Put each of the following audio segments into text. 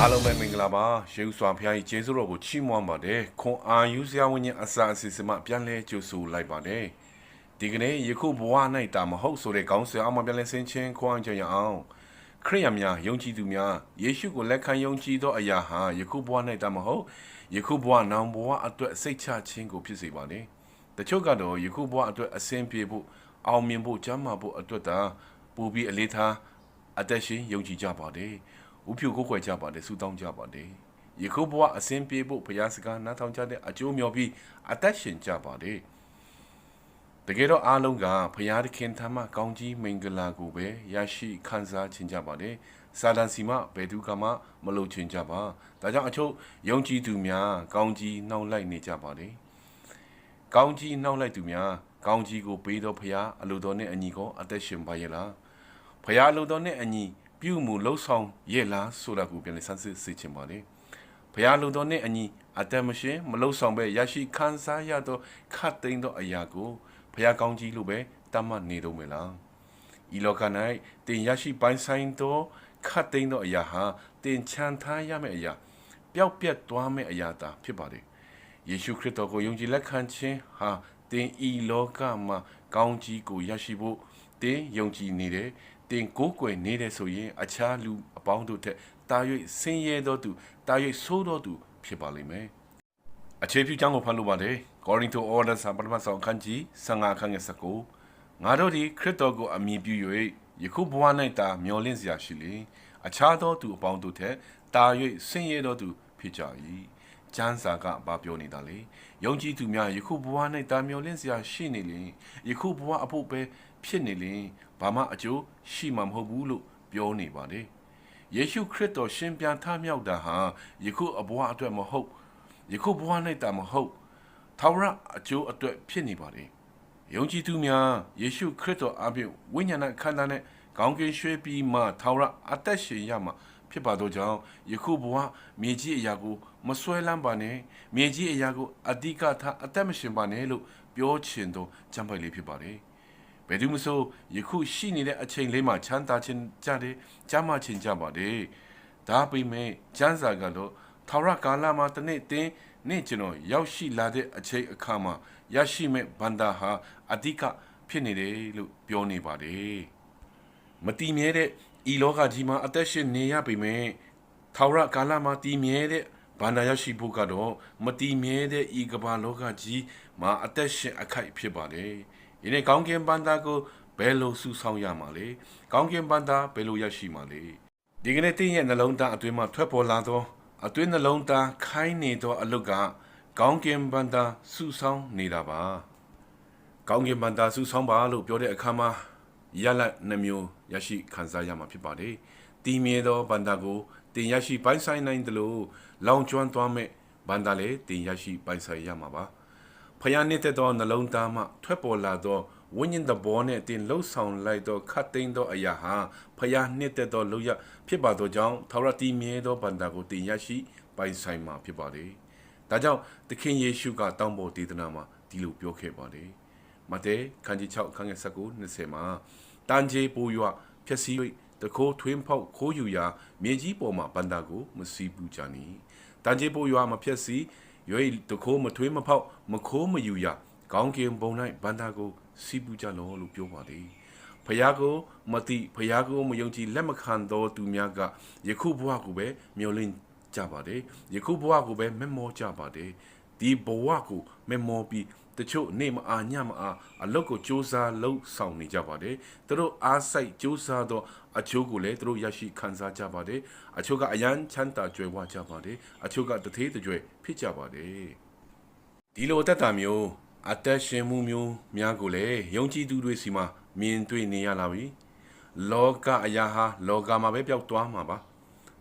အားလုံးပဲမင်္ဂလာပါရေဦးစွာဖျားကြီးကျေးဇူးတော်ကိုချီးမွမ်းပါတယ်ခွန်အာယူစရာဝိညာဉ်အစာအစီအစဉ်မှပြန်လဲကြိုဆိုလိုက်ပါတယ်ဒီကနေ့ယခုဘဝ၌တာမဟုတ်ဆိုတဲ့ကောင်းဆရာအမှပြန်လဲဆင်းချင်းခွန်အားကြရအောင်ခရိယများယုံကြည်သူများယေရှုကိုလက်ခံယုံကြည်သောအရာဟာယခုဘဝ၌တာမဟုတ်ယခုဘဝနောင်ဘဝအတွက်စိတ်ချခြင်းကိုဖြစ်စေပါလေတချို့ကတော့ယခုဘဝအတွက်အဆင်ပြေဖို့အောင်မြင်ဖို့ကျမ်းမာဖို့အတွက်သာပူပြီးအလေးထားအသက်ရှင်ယုံကြည်ကြပါတယ် ဥဖြူကိုယ်ွယ်ကြပါတယ်ဆုတောင်းကြပါတယ်ယခုဘဝအစဉ်ပြေဖို့ဘုရားစကားနားထောင်ကြတဲ့အကျိုးမျှော်ပြီးအသက်ရှင်ကြပါတယ်တကယ်တော့အားလုံးကဘုရားသခင်ထံမှကောင်းကြီးမင်္ဂလာကိုပဲရရှိခံစားခြင်းကြပါတယ်စာတန်စီမဘယ်သူကမှမလုပ်ချင်ကြပါဒါကြောင့်အချို့ယုံကြည်သူများကောင်းကြီးနှောင့်လိုက်နေကြပါတယ်ကောင်းကြီးနှောင့်လိုက်သူများကောင်းကြီးကိုပေးတော်ဖရာအလိုတော်နဲ့အညီကိုအသက်ရှင်ပါရဲ့လားဖရာအလိုတော်နဲ့အညီ ပြုမှုလှုပ်ဆောင်ရဲ့လားဆိုတာကိုပြန်လည်ဆန်းစစ်စေချင်ပါလေဖရာအလိုတော်နဲ့အညီအသက်မရှင်မလှုပ်ဆောင်ပဲရရှိခံစားရသောခတ်သိမ်းသောအရာကိုဖရာကောင်းကြီးလို့ပဲတတ်မှတ်နေတော့မယ်လားဤလောက၌တင်ရရှိပိုင်းဆိုင်သောခတ်သိမ်းသောအရာဟာတင်ချမ်းသာရမယ့်အရာပျောက်ပြတ်သွားမယ့်အရာသာဖြစ်ပါတယ်ယေရှုခရစ်တော်ကိုယုံကြည်လက်ခံခြင်းဟာတင်ဤလောကမှာကောင်းကြီးကိုရရှိဖို့တင်ယုံကြည်နေတယ် တင်ကိုးကွယ်နေတယ်ဆိုရင် အခြားလူအပေါင်းတို့ထက်တာ၍ဆင်းရဲသောသူတာ၍ဆိုးသောသူဖြစ်ပါလိမ့်မယ်အခြေပြုကြောင်းကိုဖတ်လို့ပါတယ်ကောရိန္သုဩဝါဒစာပထမဆုံးအခန်းကြီး15အခန်းငယ်19ငါတို့ဒီခရစ်တော်ကိုအမိပြု၍ယခုဘဝ၌တာမျောလင့်စရာရှိလေအခြားသောသူအပေါင်းတို့ထက်တာ၍ဆင်းရဲသောသူဖြစ်ကြ၏ ကျမ်းစာကဘာပြောနေတာလဲယုံကြည်သူများယခုဘဝ၌တာမျောလင့်စရာရှိနေလေယခုဘဝအဖို့ပဲဖြစ်နေလေဘာမှအကျိုးရှိမှာမဟုတ်ဘူးလို့ပြောနေပါတယ်ယေရှုခရစ်တော်ရှင်ပြန်ထမြောက်တာဟာယခုအဘဝအတွက်မဟုတ်ယခုဘဝ၌တာမဟုတ်ထာဝရအကျိုးအတွက်ဖြစ်နေပါတယ်ယုံကြည်သူများယေရှုခရစ်တော်အပြင်ဝိညာဏခန္ဓာနဲ့ကောင်းကင်ရွှေပြီးမှထာဝရအသက်ရှင်ရမှာဖြစ်ပါတော့ကြောင့်ယခုဘဝမြေကြီးအရာကို မဆွဲလန်းပါနဲ့မြေကြီးအရာကိုအဓိကထားအသက်မရှင်ပါနဲ့လို့ပြောချင်တော့ကြံပိုက်လေးဖြစ်ပါတယ်ဘယ်သူမဆိုယခုရှိနေတဲ့အချိန်လေးမှာချမ်းသာခြင်းကြတယ်ကြမ်းမခြင်းကြပါတယ်ဒါပေမဲ့ကျမ်းစာကတော့ထာဝရကာလမှာတနေ့တင်းနေ့ကျွန်တော်ရောက်ရှိလာတဲ့အချိန်အခါမှာရရှိမဲ့ဘန္တာဟာအဓိကဖြစ်နေတယ်လို့ပြောနေပါတယ်မတိမြဲတဲ့ဤလောကကြီးမှာအသက်ရှင်နေရပေမဲ့ထာဝရကာလမှာတည်မြဲတဲ့ ဘန္တာရရှိဖို့ကတော့မတိမြဲတဲ့ဤကမ္ဘာလောကကြီးမှာအသက်ရှင်အခိုက်ဖြစ်ပါတယ်။ဒီနေ့ကောင်းကင်ဘန္တာကိုဘယ်လိုစုဆောင်ရမှာလဲ။ကောင်းကင်ဘန္တာဘယ်လိုရရှိမှာလဲ။ဒီကနေ့တင်းရဲ့နှလုံးသားအတွင်းမှာထွက်ပေါ်လာသောအတွင်းနှလုံးသားခိုင်းနေသောအလုတ်ကကောင်းကင်ဘန္တာစုဆောင်နေတာပါ။ကောင်းကင်ဘန္တာစုဆောင်ပါလို့ပြောတဲ့အခါမှာရလတ်နှမျိုးရရှိခံစားရမှာဖြစ်ပါတယ်။တီမြဲသောဘန္တာကို တင်ရရှိပိုင်ဆိုင်နိုင်တယ်လို့လောင်ကျွမ်းသွားမဲ့ဘန္တာလည်းတင်ရရှိပိုင်ဆိုင်ရမှာပါ။ဖယားနေတဲ့သောနှလုံးသားမှထွက်ပေါ်လာသောဝိညာဉ်တဘောနဲ့တင်လှုပ်ဆောင်လိုက်သောခတ်သိမ်းသောအရာဟာဖယားနေတဲ့သောလူရဖြစ်ပါသောကြောင့်ထာဝရတီမြဲသောဘန္တာကိုတင်ရရှိပိုင်ဆိုင်မှာဖြစ်ပါတယ်။ဒါကြောင့်သခင်ယေရှုကတောင်းပေါ်ဒေသနာမှာဒီလိုပြောခဲ့ပါတယ်။မဿဲခန်းကြီး6ခန်းငယ်19 20မှာတန်ကျေပိုးရွဖြက်စီး၍ တခိုးထွင်းဖောက်ခိုးယူရာမြေကြီးပေါ်မှာဘန္တာကိုမစီးဘူးကြနီတန်ကျေပိုးရွမဖြက်စီးရွေတခိုးမထွေးမဖောက်မခိုးမယူရာကောင်းကင်ဘုံ၌ဘန္တာကိုစီးပူးကြလောလို့ပြောပါလေဖယားကိုမတိဖယားကိုမယုံကြည်လက်မခံသောသူများကယခုဘဝကိုပဲမျောလင့်ကြပါတယ်ယခုဘဝကိုပဲမမောကြပါတယ် ဒီဘဝကိုမမောပြီးတချို့နေမအားညမအားအလုတ်ကိုစ조사လှုပ်ဆောင်နေကြပါတယ်သူတို့အားစိုက်စ조사သောအချို့ကိုလည်းသူတို့ရရှိခံစားကြပါတယ်အချို့ကအယမ်းချမ်းသာကြွယ်ဝကြပါတယ်အချို့ကတသေးတကြွယ်ဖြစ်ကြပါတယ်ဒီလိုတက်တာမျိုးအသက်ရှင်မှုမျိုးများကိုလည်းယုံကြည်သူတွေစီမှာမြင်တွေ့နေရလာပြီလောကအရာဟာလောကမှာပဲပျောက်သွားမှာပါ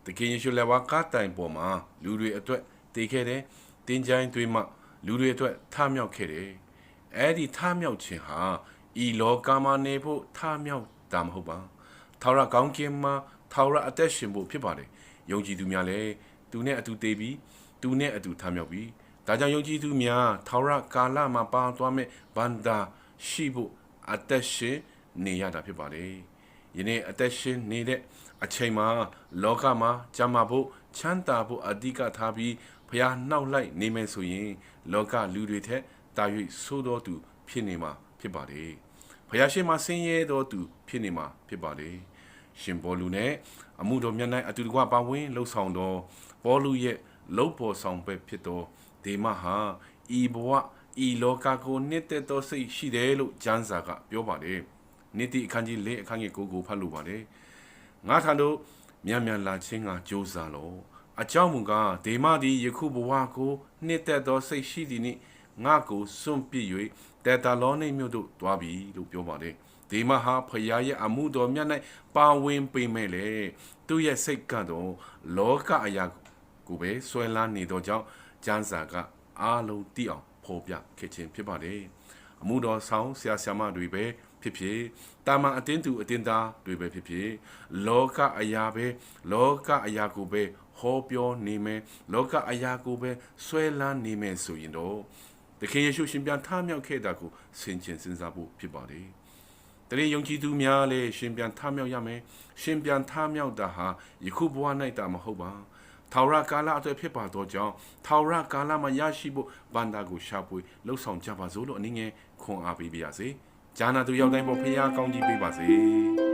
တခင်ယေရှုလည်းဝါကားတိုင်ပေါ်မှာလူတွေအတွက်တည်ခဲ့တဲ့ တင်းချိုင်းတွေမှလူတွေအတွက်ထမြောက်ခဲ့တယ်အဲ့ဒီထမြောက်ခြင်းဟာဤလောကမှာနေဖို့ထမြောက်တာမဟုတ်ပါထာဝရကောင်းကင်မှာထာဝရအသက်ရှင်ဖို့ဖြစ်ပါတယ်ယုံကြည်သူများလည်းသူနဲ့အတူတည်ပြီးသူနဲ့အတူထမြောက်ပြီးဒါကြောင့်ယုံကြည်သူများထာဝရကာလမှာပါသွားမဲ့ဘန္တာရှိဖို့အသက်ရှင်နေရတာဖြစ်ပါလေယနေ့အသက်ရှင်နေတဲ့အချိန်မှာလောကမှာကြမ်းမာဖို့ချမ်းသာဖို့အဓိကထားပြီး ဖျားနှောက်လိုက်နေမယ်ဆိုရင် လောကလူတွေထက်တာ၍ဆိုးတော်သူ ဖြစ်နေမှာဖြစ်ပါတယ်ဖျားရှင်မှာဆင်းရဲတော်သူဖြစ်နေမှာဖြစ်ပါတယ်ရှင်ဘောလူနဲ့အမှုတော်မြတ်၌အတူတကွပါဝင်လှုပ်ဆောင်တော်ဘောလူရဲ့လှုပ်ပေါ်ဆောင်ပဲဖြစ်တော်ဒေမဟာဤဘဝဤလောကကိုနှစ်သက်သောစိတ်ရှိတယ်လို့ကျမ်းစာကပြောပါတယ်နိတိအခန်းကြီး၄အခန်းကြီး၉ကိုဖတ်လို့ပါတယ်ငါထံသို့မြန်မြန်လာခြင်းကကြိုးစားလော အကြောင်းမူကားဒေမသည်ယခုဘဝကိုနှစ်သက်သောစိတ်ရှိသည်နှင့်ငါကိုစွန့်ပစ်၍တေတာလောနေမြို့သို့တွားပြီလို့ပြောပါတယ်ဒေမဟာဖရာရဲ့အမှုတော်မြတ်၌ပါဝင်ပေမဲ့လေသူ့ရဲ့စိတ်ကတော့လောကအရာကိုပဲဆွဲလန်းနေသောကြောင့်ကျမ်းစာကအားလုံးသိအောင်ဖော်ပြခဲ့ခြင်းဖြစ်ပါတယ်အမှုတော်ဆောင်ဆရာဆရာမတွေပဲဖြစ်ဖြစ်တာမန်အတင်းသူအတင်းသားတွေပဲဖြစ်ဖြစ်လောကအရာပဲလောကအရာကိုပဲ ဟောပြောနေမယ်လောကအရာကိုပဲဆွဲလန်းနေမယ်ဆိုရင်တော့တခင်ယေရှုရှင်ပြန်ထမြောက်ခဲ့တာကိုဆင်ခြင်စဉ်းစားဖို့ဖြစ်ပါတယ်တရင်ယုံကြည်သူများလည်းရှင်ပြန်ထမြောက်ရမယ်ရှင်ပြန်ထမြောက်တာဟာယခုဘဝ၌တာမဟုတ်ပါထာဝရကာလအတွက်ဖြစ်ပါတော့ကြောင့်ထာဝရကာလမှာရရှိဖို့ဗန္တာကိုရှာဖွေလှုပ်ဆောင်ကြပါစို့လို့အနည်းငယ်ခွန်အားပေးပါရစေ။ဂျာနာသူရောက်တိုင်းပေါ်ဖခင်ကောင်းကြီးပေးပါစေ။